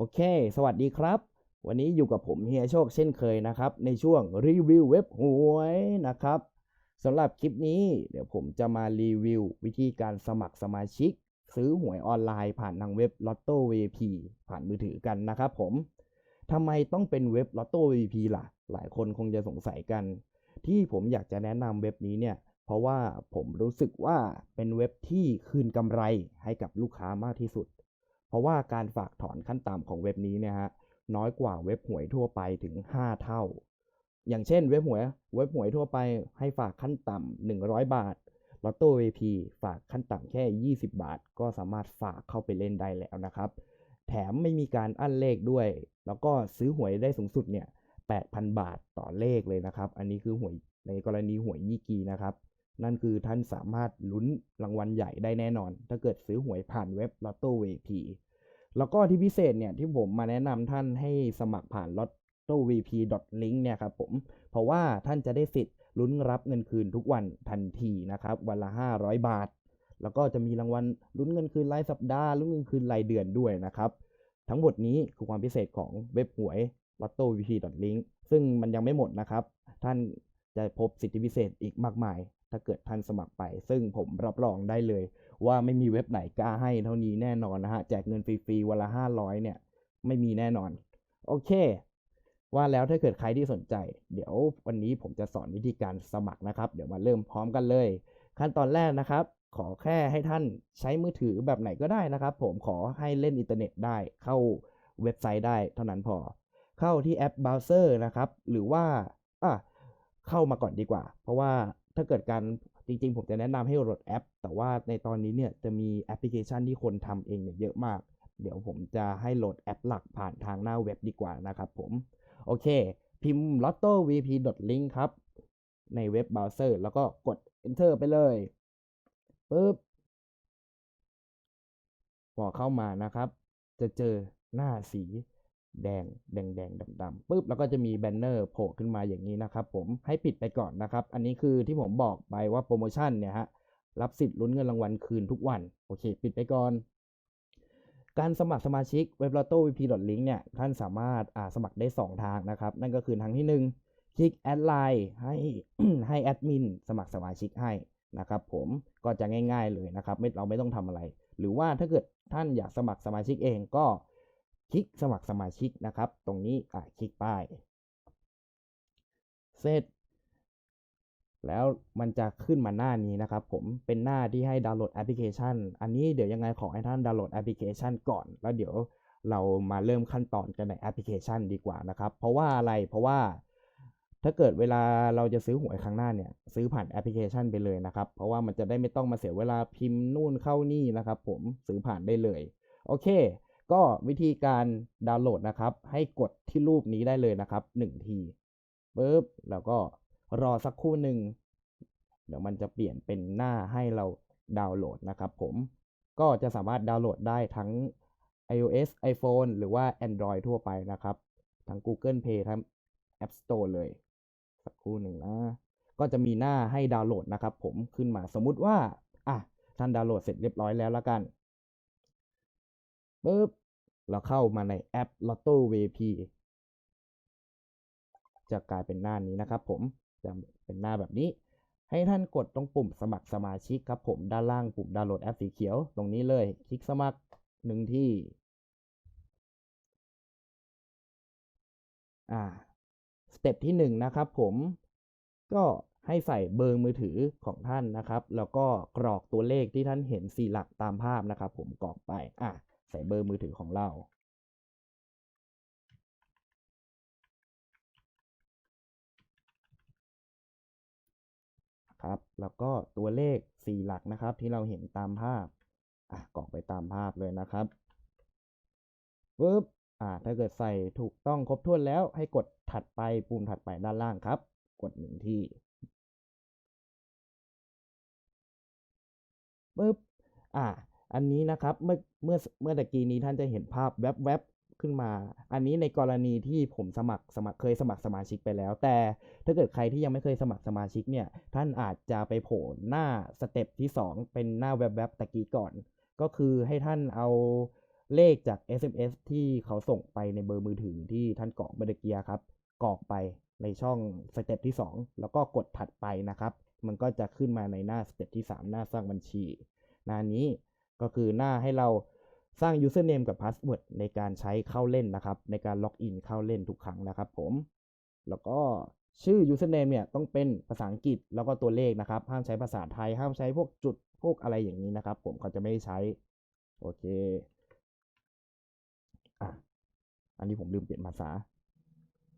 โอเค สวัสดีครับ วันนี้อยู่กับผมเฮียโชคเช่นเคยนะครับ ในช่วงรีวิวเว็บหวยนะครับสำหรับคลิปนี้เดี๋ยวผมจะมารีวิว วิธีการสมัครสมาชิก ซื้อหวยออนไลน์ผ่านทางเว็บ Lotto VP ผ่านมือถือกันนะครับผมทำไมต้องเป็นเว็บ Lotto VP ล่ะ หลายคนคงจะสงสัยกัน ที่ผมอยากจะแนะนำเว็บนี้เนี่ย เพราะว่าผมรู้สึกว่าเป็นเว็บที่คืนกำไรให้กับลูกค้ามากที่สุด เพราะว่าการฝากถอนขั้นต่ำของเว็บนี้เนี่ยฮะน้อยกว่าเว็บหวยทั่วไปถึง 5 เท่า อย่างเช่นเว็บหวยเว็บหวยทั่วไปให้ฝากขั้นต่ำ100 บาทลอตโต้ VP ฝากขั้นต่ำแค่ 20 บาท ก็สามารถฝากเข้าไปเล่นได้แล้วนะครับ แถมไม่มีการอั้นเลขด้วย แล้วก็ซื้อหวยได้สูงสุดเนี่ย 8,000 บาทต่อเลขเลยนะครับ อันนี้คือหวยในกรณีหวยยี่กีนะครับ นั่นคือท่านสามารถลุ้นรางวัลใหญ่ได้แน่นอน ถ้าเกิดซื้อหวยผ่านเว็บ Lotto VP แล้วก็ที่พิเศษเนี่ยที่ผมมาแนะนำท่านให้สมัครผ่าน Lotto VP link เนี่ยครับผมเพราะว่าท่านจะได้สิทธิ์ลุ้นรับเงินคืนทุกวันทันทีนะครับ วันละ 500 บาท แล้วก็จะมีรางวัลลุ้นเงินคืนรายสัปดาห์ลุ้นเงินคืนรายเดือนด้วยนะครับ ทั้งหมดนี้คือความพิเศษของเว็บหวย lotto vp link ซึ่งมันยังไม่หมดนะครับ ท่านจะพบสิทธิพิเศษอีกมากมาย ถ้าเกิดท่านสมัครไป ซึ่งผมรับรองได้เลย ว่าไม่มีเว็บไหนกล้าให้เท่านี้แน่นอนนะฮะ แจกเงินฟรีๆวันละ500เนี่ย ไม่มีแน่นอน โอเค ว่าแล้วถ้าเกิดใครที่สนใจ เดี๋ยววันนี้ผมจะสอนวิธีการสมัครนะครับ เดี๋ยวมาเริ่มพร้อมกันเลย ขั้นตอนแรกนะครับ ขอแค่ให้ท่านใช้มือถือแบบไหนก็ได้นะครับ ผมขอให้เล่นอินเทอร์เน็ตได้เข้าเว็บไซต์ได้เท่านั้นพอ เข้าที่แอปเบราว์เซอร์นะครับ หรือว่าอะเข้ามาก่อนดีกว่า เพราะว่าถ้าเกิดการ จริงๆ ผมจะแนะนำให้โหลดแอป แต่ว่าในตอนนี้เนี่ยจะมีแอปพลิเคชันที่คนทำเองเนี่ยเยอะมาก เดี๋ยวผมจะให้โหลดแอปหลักผ่านทางหน้าเว็บดีกว่านะครับผม โอเค พิมพ์ lotto vp link ครับ ในเว็บเบราว์เซอร์ แล้วก็กด enter ไปเลยปึ๊บพอเข้ามานะครับ จะเจอหน้าสี แดงแดงแดงดำดำปึ๊บแล้วก็จะมีแบนเนอร์โผล่ขึ้นมาอย่างนี้นะครับผมให้ปิดไปก่อนนะครับ อันนี้คือที่ผมบอกไปว่าโปรโมชั่นเนี่ยฮะรับสิทธิ์ลุ้นเงินรางวัลคืนทุกวันโอเค ปิดไปก่อน การสมัครสมาชิกเว็บ lotto vp link เนี่ยท่านสามารถอ่าสมัครได้ 2 ทางนะครับ นั่นก็คือทางที่ 1 คลิกแอดไลน์ให้ให้แอดมินสมัครสมาชิกให้นะครับผมก็จะง่าย ๆเลยนะครับไม่เราไม่ต้องทำอะไร หรือว่าถ้าเกิดท่านอยากสมัครสมาชิกเองก็ คลิกสมัครสมาชิกนะครับ ตรงนี้อะคลิกป้าย เสร็จ แล้วมันจะขึ้นมาหน้านี้นะครับ ผมเป็นหน้าที่ให้ดาวน์โหลดแอปพลิเคชัน อันนี้เดี๋ยวยังไงขอให้ท่านดาวน์โหลดแอปพลิเคชันก่อน แล้วเดี๋ยวเรามาเริ่มขั้นตอนกันในแอปพลิเคชันดีกว่านะครับ เพราะว่าอะไร เพราะว่าถ้าเกิดเวลาเราจะซื้อหวยครั้งหน้าเนี่ยซื้อผ่านแอปพลิเคชันไปเลยนะครับ เพราะว่ามันจะได้ไม่ต้องมาเสียเวลาพิมพ์นู่นเข้านี่นะครับ ผมซื้อผ่านได้เลย โอเค ก็วิธีการดาวน์โหลดนะครับ ให้กดที่รูปนี้ได้เลยนะครับ1ทีปึ๊บแล้วก็รอสักครู่หนึ่งเดี๋ยวมันจะเปลี่ยนเป็นหน้าให้เราดาวน์โหลดนะครับ ผมก็จะสามารถดาวน์โหลดได้ทั้ง iOS iPhone หรือว่า Android ทั่วไปนะครับ ทั้ง Google Play ทั้ง App Store เลย สักครู่หนึ่งนะ ก็จะมีหน้าให้ดาวน์โหลดนะครับ ผมขึ้นมาสมมุติว่า อะท่านดาวน์โหลดเสร็จเรียบร้อยแล้วละกัน ปึ๊บเราเข้ามาในแอป Lotto VP จะกลายเป็นหน้านี้นะครับผมจะเป็นหน้าแบบนี้ ให้ท่านกดตรงปุ่มสมัครสมาชิกครับผมด้านล่างปุ่มดาวน์โหลดแอปสีเขียวตรงนี้เลย คลิกสมัครหนึ่งที่ อ่าสเต็ปที่หนึ่งนะครับผมก็ให้ใส่เบอร์มือถือของท่านนะครับ แล้วก็กรอกตัวเลขที่ท่านเห็นสี่หลักตามภาพนะครับ ผมกรอกไปอะ ใส่เบอร์มือถือของเรา ครับ แล้วก็ตัวเลขสี่หลักนะครับ ที่เราเห็นตามภาพ อะกรอกไปตามภาพเลยนะครับปึ๊บอ่า ถ้าเกิดใส่ถูกต้องครบถ้วนแล้วให้กดถัดไปปุ่มถัดไปด้านล่างครับ กดหนึ่งที่ปึ๊บอ่า อันนี้นะครับเมื่อเมื่อเมื่อตะกี้นี้ท่านจะเห็นภาพแวบๆขึ้นมา อันนี้ในกรณีที่ผมสมัครสมัครเคยสมัครสมาชิกไปแล้ว แต่ถ้าเกิดใครที่ยังไม่เคยสมัครสมาชิกเนี่ย ท่านอาจจะไปโผล่หน้าสเต็ปที่ 2 เป็นหน้าแวบๆตะกี้ก่อน ก็คือให้ท่านเอาเลขจาก SMS ที่เขาส่งไปในเบอร์มือถือที่ท่านกรอกเมื่อตะกี้ครับกรอกไปในช่องสเต็ปที่ 2 แล้วก็กดถัดไปนะครับ มันก็จะขึ้นมาในหน้าสเต็ปที่ 3 หน้าสร้างบัญชี หน้านี้ ก็คือหน้าให้เราสร้าง username กับ password ในการใช้เข้าเล่นนะครับ ในการล็อกอินเข้าเล่นทุกครั้งนะครับผม แล้วก็ชื่อ username เนี่ยต้องเป็นภาษาอังกฤษแล้วก็ตัวเลขนะครับ ห้ามใช้ภาษาไทย ห้ามใช้พวกจุดพวกอะไรอย่างนี้นะครับ ผมเขาจะไม่ใช้ โอเคอะอันนี้ผมลืมเปลี่ยนภาษา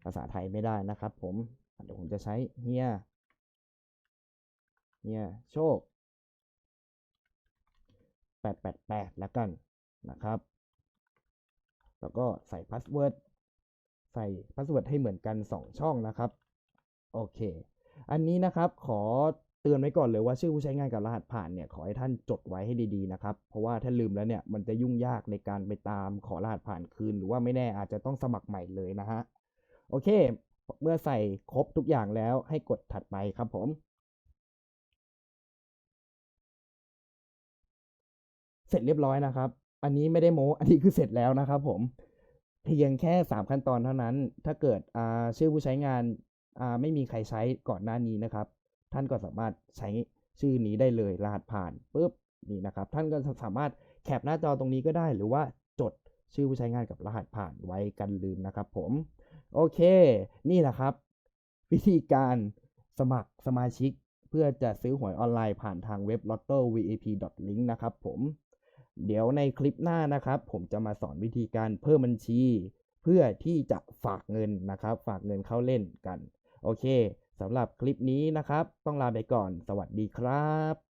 ภาษาไทยไม่ได้นะครับ ผมเดี๋ยวผมจะใช้เฮียเฮียโชค แปดแปดแปดแล้วกันนะครับ แล้วก็ใส่พาสเวิร์ดใส่พาสเวิร์ดให้เหมือนกัน 2 ช่องนะครับ โอเค อันนี้นะครับขอเตือนไว้ก่อนเลยว่าชื่อผู้ใช้งานกับรหัสผ่านเนี่ยขอให้ท่านจดไว้ให้ดีๆนะครับ เพราะว่าถ้าลืมแล้วเนี่ยมันจะยุ่งยากในการไปตามขอรหัสผ่านคืน หรือว่าไม่แน่อาจจะต้องสมัครใหม่เลยนะฮะ โอเค เมื่อใส่ครบทุกอย่างแล้วให้กดถัดไปครับผม เสร็จเรียบร้อยนะครับ อันนี้ไม่ได้โม้อันนี้คือเสร็จแล้วนะครับผมเพียงแค่ 3 ขั้นตอนเท่านั้น ถ้าเกิดชื่อผู้ใช้งานไม่มีใครใช้ก่อนหน้านี้นะครับ ท่านก็สามารถใช้ชื่อนี้ได้เลยรหัสผ่านปุ๊บนี่นะครับ ท่านก็สามารถแคปหน้าจอตรงนี้ก็ได้ หรือว่าจดชื่อผู้ใช้งานกับรหัสผ่านไว้กันลืมนะครับ ผมโอเค นี่แหละครับ วิธีการสมัครสมาชิก เพื่อจะซื้อหวยออนไลน์ผ่านทางเว็บ lotto vap link นะครับผม เดี๋ยวในคลิปหน้านะครับ ผมจะมาสอนวิธีการเพิ่มบัญชี เพื่อที่จะฝากเงินนะครับ ฝากเงินเข้าเล่นกัน โอเคสำหรับคลิปนี้นะครับ ต้องลาไปก่อน สวัสดีครับ